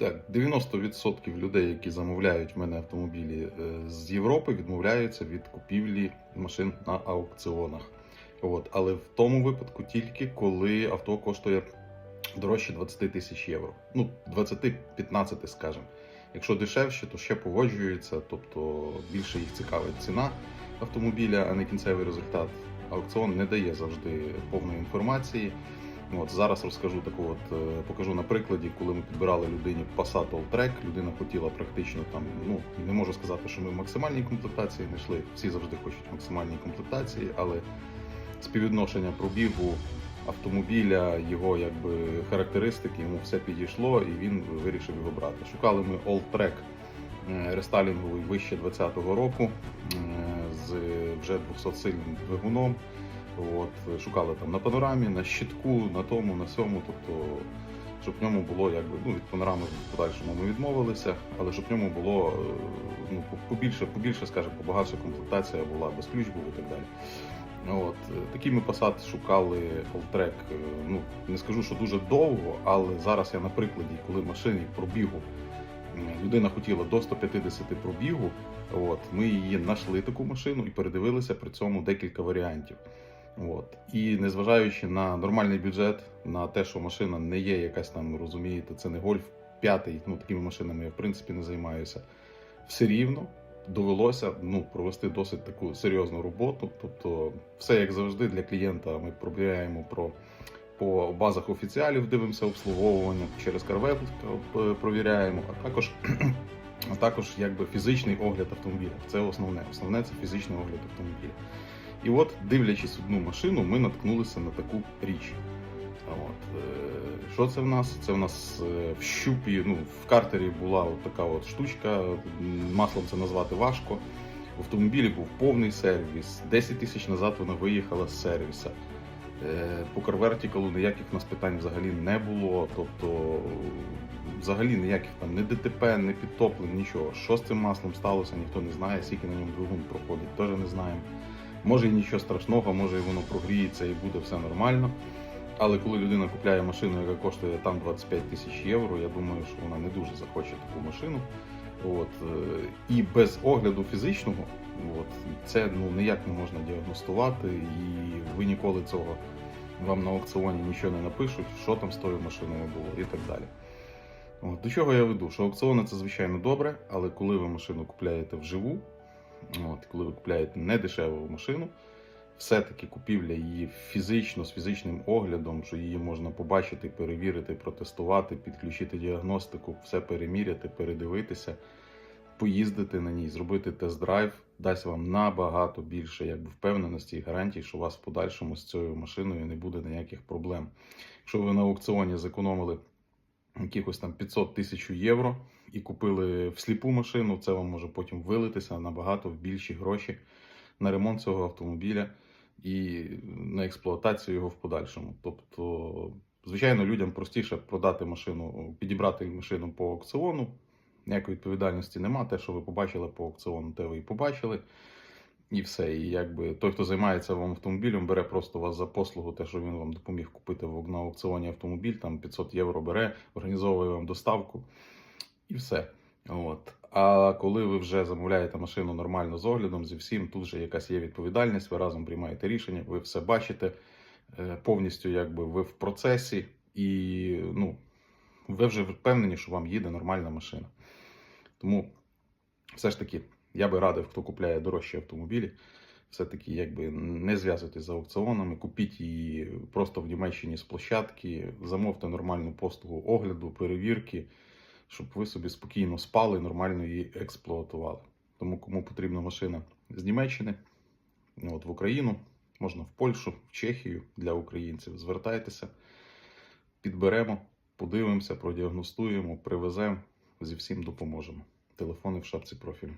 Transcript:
Так, 90% людей, які замовляють в мене автомобілі е, з Європи, відмовляються від купівлі машин на аукціонах. От. Але в тому випадку тільки коли авто коштує дорожче 20 тисяч євро. Ну, 20-15, скажімо. Якщо дешевше, то ще погоджується, тобто більше їх цікавить ціна автомобіля, а не кінцевий результат. Аукціон не дає завжди повної інформації. От зараз розкажу таку, от е, покажу на прикладі, коли ми підбирали людині Passat Alltrack, людина хотіла практично там, ну не можу сказати, що ми в максимальній комплектації не йшли. Всі завжди хочуть максимальній комплектації, але співвідношення пробігу автомобіля, його якби характеристики, йому все підійшло, і він вирішив його брати. Шукали ми Alltrack е, рестайлінговий вище 2020 року е, з вже 200 сильним двигуном. От, шукали там на панорамі, на щитку, на тому, на сьому, тобто, щоб в ньому було якби, ну, від панорами в подальшому ми відмовилися, але щоб в ньому було ну, побільше, побільше, скажімо, побагатша комплектація була, без ключ був і так далі. От, такі ми Passat шукали е, ну, не скажу, що дуже довго, але зараз я на прикладі, коли машині пробігу людина хотіла до 150 пробігу, от, ми її знайшли таку машину і передивилися при цьому декілька варіантів. От. І незважаючи на нормальний бюджет, на те, що машина не є якась там, розумієте, це не гольф п'ятий, ну такими машинами я в принципі не займаюся. Все рівно довелося ну, провести досить таку серйозну роботу. Тобто, все як завжди для клієнта ми пробираємо про. По базах офіціалів дивимося обслуговування, через е, провіряємо, а також, а також якби фізичний огляд автомобіля. Це основне. Основне це фізичний огляд автомобіля. І от, дивлячись одну машину, ми наткнулися на таку річ. От, е, що це в нас? Це в нас е, в щупі, ну, в картері була от така от штучка, маслом це назвати важко. В автомобілі був повний сервіс. 10 тисяч назад вона виїхала з сервіса. Е, По карвертікалу ніяких у нас питань взагалі не було. Тобто, взагалі ніяких там не ДТП, не підтоплень, нічого. Що з цим маслом сталося, ніхто не знає, скільки на ньому двигун проходить, теж не знаємо. Може і нічого страшного, може і воно прогріється і буде все нормально. Але коли людина купляє машину, яка коштує там 25 тисяч євро, я думаю, що вона не дуже захоче таку машину. От, е, і без огляду фізичного, от, це ну, ніяк не можна діагностувати, і ви ніколи цього вам на аукціоні нічого не напишуть, що там з тою машиною було і так далі. От, до чого я веду? Що аукціони це звичайно добре, але коли ви машину купляєте вживу, От, коли ви купляєте недешеву машину, все-таки купівля її фізично, з фізичним оглядом, що її можна побачити, перевірити, протестувати, підключити діагностику, все переміряти, передивитися, поїздити на ній, зробити тест-драйв, дасть вам набагато більше якби, впевненості і гарантій, що у вас в подальшому з цією машиною не буде ніяких проблем. Якщо ви на аукціоні зекономили якихось там 500 тисяч євро і купили всліпу машину, це вам може потім вилитися набагато в більші гроші на ремонт цього автомобіля і на експлуатацію його в подальшому. Тобто, звичайно, людям простіше продати машину, підібрати машину по аукціону. Ніякої відповідальності нема. Те, що ви побачили по аукціону, те ви і побачили. І все. І якби той, хто займається вам автомобілем, бере просто вас за послугу, те, що він вам допоміг купити на аукціоні автомобіль, там 500 євро бере, організовує вам доставку і все. От. А коли ви вже замовляєте машину нормально з оглядом, зі всім, тут вже якась є відповідальність, ви разом приймаєте рішення, ви все бачите е, повністю, якби ви в процесі, і ну, ви вже впевнені, що вам їде нормальна машина. Тому все ж таки, я би радив, хто купляє дорожчі автомобілі, все-таки якби не зв'язуйтесь з аукціонами, купіть її просто в Німеччині з площадки, замовте нормальну послугу огляду, перевірки, щоб ви собі спокійно спали нормально її експлуатували. Тому кому потрібна машина з Німеччини, от в Україну, можна в Польщу, в Чехію для українців. Звертайтеся, підберемо, подивимося, продіагностуємо, привеземо, зі всім допоможемо. Телефони в шапці профілю.